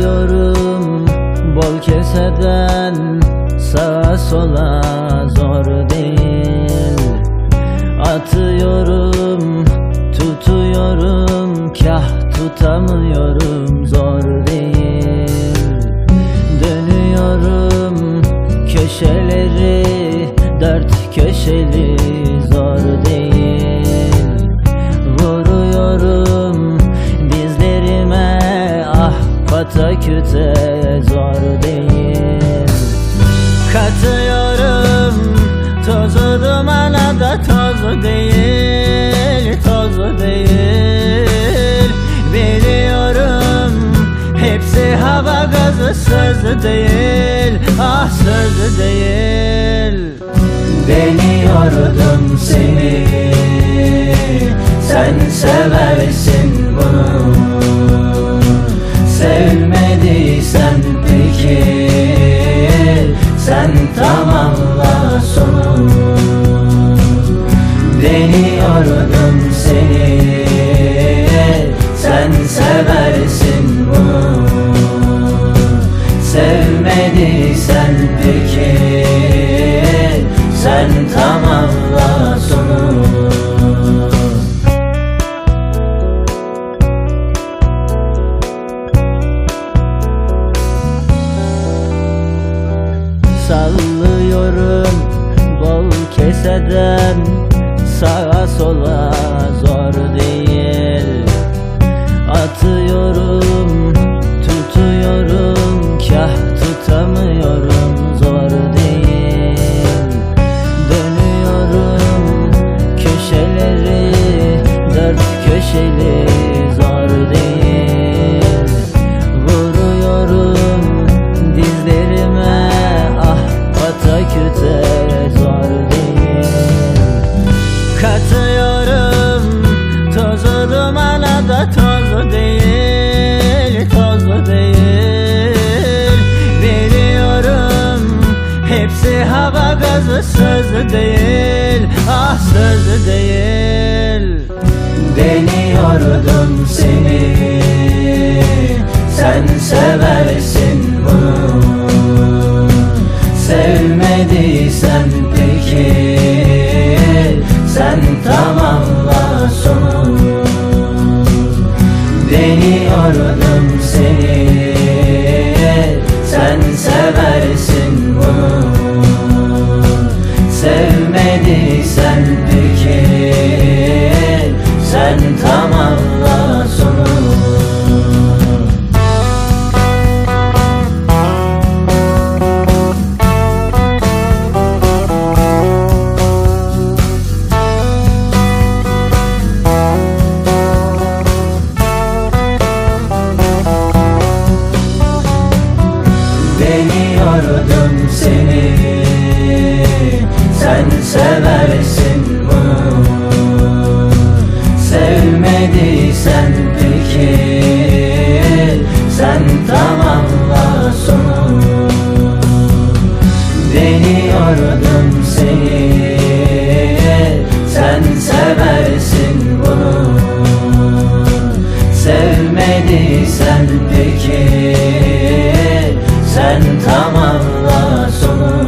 Bakıyorum bol keseden Sağa sola zor değil. Atıyorum tutuyorum Kah tutamıyorum zor değil. Dönüyorum köşeleri Dört köşeli. Tozu dumana da toz değil Toz değil. Biliyorum hepsi hava gazı söz değil. Ah söz değil. Deniyordum seni. Sen seversin bunu seversin bunu. Sevmediysen peki? Sen tamamla sonu. Sallıyorum bol keseden Sağa sola zor değil Atıyorum tutuyorum Kah hava gazı söz değil. Ah söz değil. Deniyordum seni. Sen seversin Sevmediysen peki sen peki? Sen tamamla sonu Deniyordum seni. Sen seversin bunu. Sevmediysen peki? Sen tamamla sonu